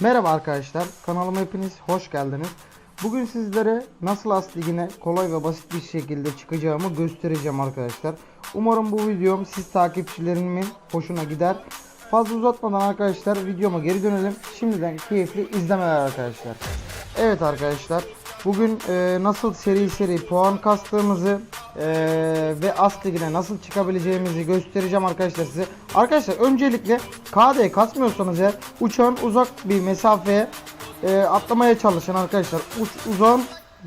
Merhaba arkadaşlar, kanalıma hepiniz hoş geldiniz. Bugün sizlere nasıl As Ligi'ne kolay ve basit bir şekilde çıkacağımı göstereceğim arkadaşlar. Umarım bu videom siz takipçilerimin hoşuna gider. Fazla uzatmadan arkadaşlar videoma geri dönelim. Şimdiden keyifli izlemeler arkadaşlar. Evet arkadaşlar, bugün e, nasıl seri seri puan kastığımızı e, ve As Ligi'ne nasıl çıkabileceğimizi göstereceğim arkadaşlar size. Arkadaşlar öncelikle KD kasmıyorsanız eğer uçağın uzak bir mesafeye e, atlamaya çalışın arkadaşlar. Uç, uzağın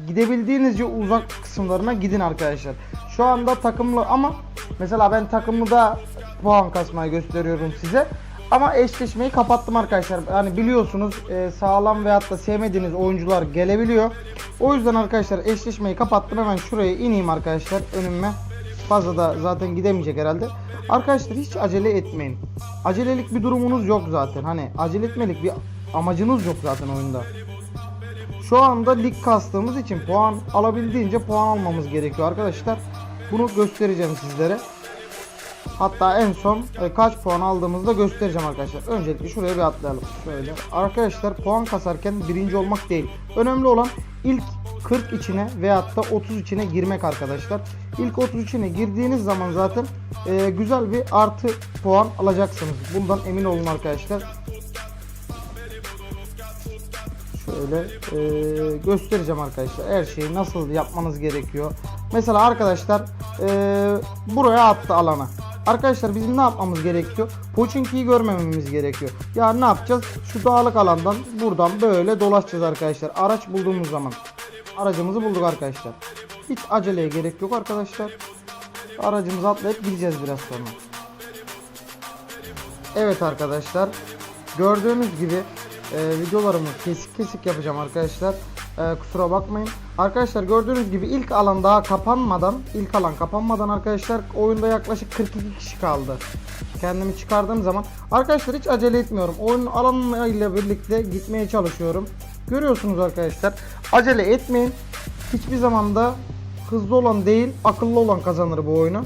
gidebildiğinizce uzak kısımlarına gidin arkadaşlar. Şu anda takımlı ama mesela ben takımlıda puan kasmayı gösteriyorum size. Ama eşleşmeyi kapattım arkadaşlar. Yani biliyorsunuz e, sağlam veyahut da sevmediğiniz oyuncular gelebiliyor. O yüzden arkadaşlar eşleşmeyi kapattım. Hemen şuraya ineyim arkadaşlar önüme. Fazla da zaten gidemeyecek herhalde. Arkadaşlar hiç acele etmeyin. Acelelik bir durumunuz yok zaten. Hani acele etmelik bir amacınız yok zaten oyunda. Şu anda lig kastığımız için puan alabildiğince puan almamız gerekiyor arkadaşlar. Bunu göstereceğim sizlere. Hatta en son e, kaç puan aldığımızı da göstereceğim arkadaşlar. Öncelikle şuraya bir atlayalım. Şöyle. Arkadaşlar puan kasarken birinci olmak değil. Önemli olan ilk 40 içine veyahut da 30 içine girmek arkadaşlar. İlk 30 içine girdiğiniz zaman zaten e, güzel bir artı puan alacaksınız. Bundan emin olun arkadaşlar. Şöyle e, göstereceğim arkadaşlar. Her şeyi nasıl yapmanız gerekiyor. Mesela arkadaşlar e, buraya attı alana. Arkadaşlar bizim ne yapmamız gerekiyor? Pochinki'yi görmememiz gerekiyor. Ya ne yapacağız? Şu dağlık alandan buradan böyle dolaşacağız arkadaşlar. Araç bulduğumuz zaman. Aracımızı bulduk arkadaşlar. Hiç aceleye gerek yok arkadaşlar. Aracımızı atlayıp gideceğiz biraz sonra. Evet arkadaşlar. Gördüğünüz gibi e, videolarımı kesik kesik yapacağım arkadaşlar. E, kusura bakmayın. Arkadaşlar gördüğünüz gibi ilk alan daha kapanmadan, ilk alan kapanmadan arkadaşlar oyunda yaklaşık 42 kişi kaldı. Kendimi çıkardığım zaman arkadaşlar hiç acele etmiyorum. Oyun alanıyla birlikte gitmeye çalışıyorum. Görüyorsunuz arkadaşlar. Acele etmeyin. Hiçbir zaman da hızlı olan değil, akıllı olan kazanır bu oyunu.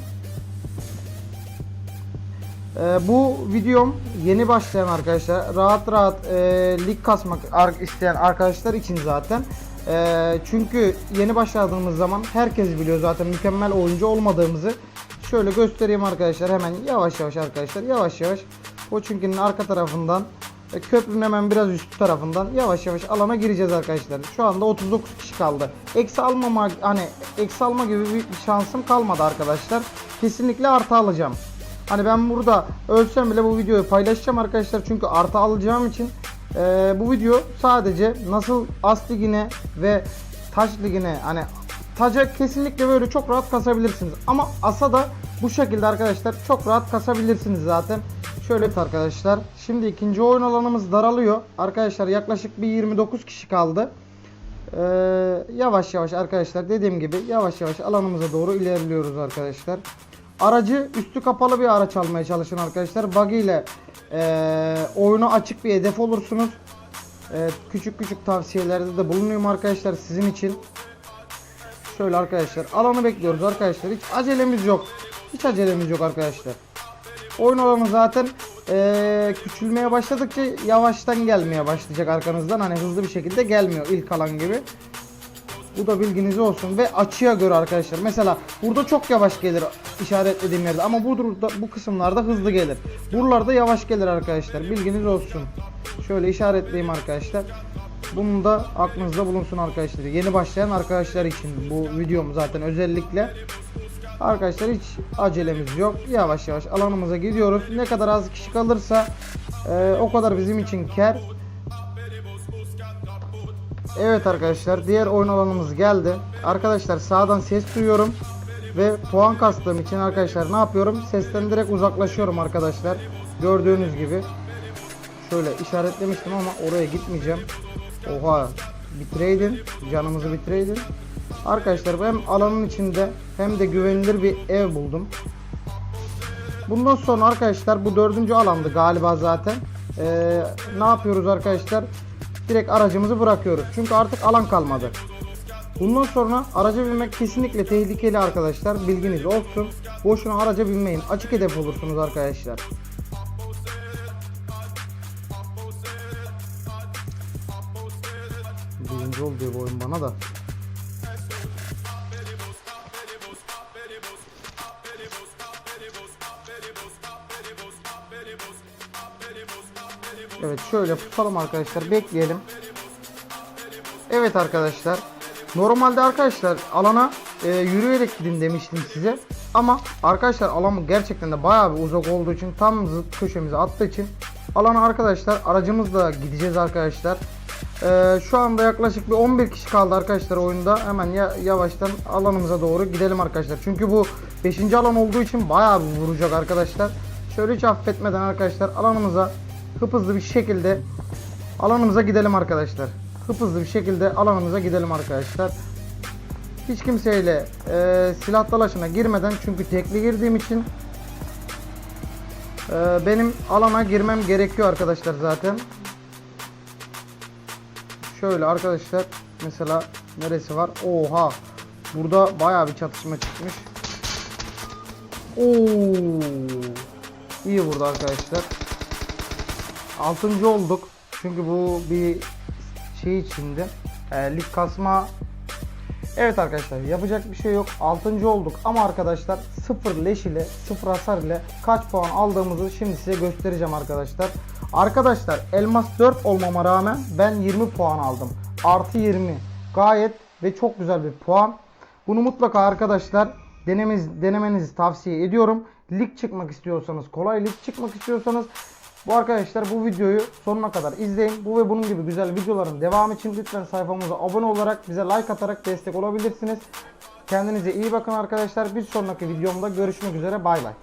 Ee, bu videom yeni başlayan arkadaşlar rahat rahat e, lig kasmak isteyen arkadaşlar için zaten. E, çünkü yeni başladığımız zaman herkes biliyor zaten mükemmel oyuncu olmadığımızı. Şöyle göstereyim arkadaşlar hemen yavaş yavaş arkadaşlar yavaş yavaş. Pochinki'nin arka tarafından e, köprünün hemen biraz üstü tarafından yavaş yavaş alana gireceğiz arkadaşlar. Şu anda 39 kişi kaldı. Eksi almama hani eksi alma gibi bir şansım kalmadı arkadaşlar. Kesinlikle artı alacağım. Hani ben burada ölsem bile bu videoyu paylaşacağım arkadaşlar çünkü artı alacağım için eee, bu video sadece nasıl As Ligi'ne ve Taş Ligi'ne hani taca kesinlikle böyle çok rahat kasabilirsiniz ama As'a da bu şekilde arkadaşlar çok rahat kasabilirsiniz zaten. Şöyle evet arkadaşlar şimdi ikinci oyun alanımız daralıyor arkadaşlar yaklaşık bir 29 kişi kaldı. Ee, yavaş yavaş arkadaşlar dediğim gibi yavaş yavaş alanımıza doğru ilerliyoruz arkadaşlar. Aracı üstü kapalı bir araç almaya çalışın arkadaşlar. Buggy ile ee, oyunu açık bir hedef olursunuz. Ee, küçük küçük tavsiyelerde de bulunuyorum arkadaşlar sizin için. Şöyle arkadaşlar alanı bekliyoruz arkadaşlar. Hiç acelemiz yok. Hiç acelemiz yok arkadaşlar. Oyun alanı zaten eee, küçülmeye başladıkça yavaştan gelmeye başlayacak arkanızdan. Hani hızlı bir şekilde gelmiyor ilk alan gibi. Bu da bilginiz olsun ve açıya göre arkadaşlar. Mesela burada çok yavaş gelir işaretlediğim yerde ama bu durumda bu kısımlarda hızlı gelir. Buralarda yavaş gelir arkadaşlar. Bilginiz olsun. Şöyle işaretleyeyim arkadaşlar. Bunu da aklınızda bulunsun arkadaşlar. Yeni başlayan arkadaşlar için bu videom zaten özellikle. Arkadaşlar hiç acelemiz yok. Yavaş yavaş alanımıza gidiyoruz. Ne kadar az kişi kalırsa e, o kadar bizim için kar. Evet arkadaşlar diğer oyun alanımız geldi. Arkadaşlar sağdan ses duyuyorum. Ve puan kastığım için arkadaşlar ne yapıyorum? Sesten direkt uzaklaşıyorum arkadaşlar. Gördüğünüz gibi. Şöyle işaretlemiştim ama oraya gitmeyeceğim. Oha bitireydin. Canımızı bitireydin. Arkadaşlar hem alanın içinde hem de güvenilir bir ev buldum. Bundan sonra arkadaşlar bu dördüncü alandı galiba zaten. Ee, ne yapıyoruz arkadaşlar? Direkt aracımızı bırakıyoruz. Çünkü artık alan kalmadı. Bundan sonra araca binmek kesinlikle tehlikeli arkadaşlar. Bilginiz olsun. Boşuna araca binmeyin. Açık hedef olursunuz arkadaşlar. Birinci oldu bu oyun bana da. Evet şöyle tutalım arkadaşlar bekleyelim. Evet arkadaşlar. Normalde arkadaşlar alana e, yürüyerek gidin demiştim size. Ama arkadaşlar alan gerçekten de bayağı bir uzak olduğu için tam zıt köşemize attığı için alana arkadaşlar aracımızla gideceğiz arkadaşlar. E, şu anda yaklaşık bir 11 kişi kaldı arkadaşlar oyunda. Hemen ya, yavaştan alanımıza doğru gidelim arkadaşlar. Çünkü bu 5. alan olduğu için bayağı bir vuracak arkadaşlar. Şöyle hiç affetmeden arkadaşlar alanımıza hızlı bir şekilde alanımıza gidelim arkadaşlar. Hıp hızlı bir şekilde alanımıza gidelim arkadaşlar. Hiç kimseyle e, silah dalaşına girmeden çünkü tekli girdiğim için e, benim alana girmem gerekiyor arkadaşlar zaten. Şöyle arkadaşlar mesela neresi var? Oha. Burada bayağı bir çatışma çıkmış. Oo. İyi vurdu arkadaşlar. Altıncı olduk. Çünkü bu bir şey içindi. E, lig kasma Evet arkadaşlar yapacak bir şey yok. 6. olduk ama arkadaşlar 0 leş ile 0 hasar ile kaç puan aldığımızı şimdi size göstereceğim arkadaşlar. Arkadaşlar elmas 4 olmama rağmen ben 20 puan aldım. Artı 20 gayet ve çok güzel bir puan. Bunu mutlaka arkadaşlar denemeniz, denemenizi tavsiye ediyorum. Lig çıkmak istiyorsanız, kolay lig çıkmak istiyorsanız bu arkadaşlar bu videoyu sonuna kadar izleyin. Bu ve bunun gibi güzel videoların devamı için lütfen sayfamıza abone olarak bize like atarak destek olabilirsiniz. Kendinize iyi bakın arkadaşlar. Bir sonraki videomda görüşmek üzere. Bay bay.